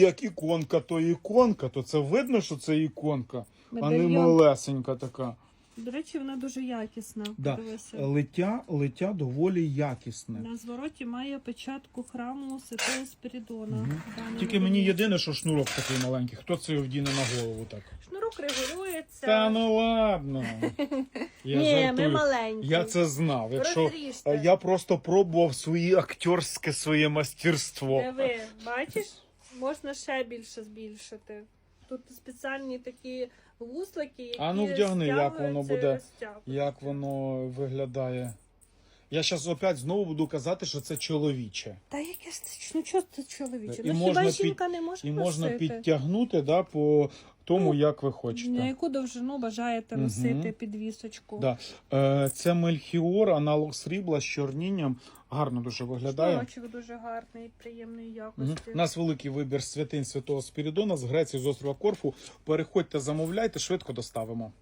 Як іконка, то іконка, то це видно, що це іконка, а не Медальйон. малесенька така. До речі, вона дуже якісна. Да. Подивися. Лиття, лиття доволі якісне. На звороті має печатку храму Святого Спірідона. Мгм. Тільки мені єдине, що шнурок такий маленький. Хто це його вдіне на голову так? Шнурок регулюється. Та ну ладно. Я Ні, ми жартую. маленькі. Я це знав. Якщо Розріжте. я просто пробував свої актерське своє мастерство. Диви, бачиш, можна ще більше збільшити. Тут спеціальні такі вуслики, які А ну, вдягни, як воно і буде. Як воно виглядає? Я зараз опять знову буду казати, що це чоловіче. Та яке ж це ну чого це чоловіче? І ну можна хіба під- жінка не може І можна підтягнути да, по тому, Ну, як ви хочете. На яку довжину бажаєте носити носити підвісочку? Да. Е, це мельхіор, аналог срібла з чорнінням. Гарно дуже виглядає. Шнурочок дуже гарний, приємної якості. Угу. У нас великий вибір святинь святого Спірідона з Греції, з острова Корфу. Переходьте, замовляйте, швидко доставимо.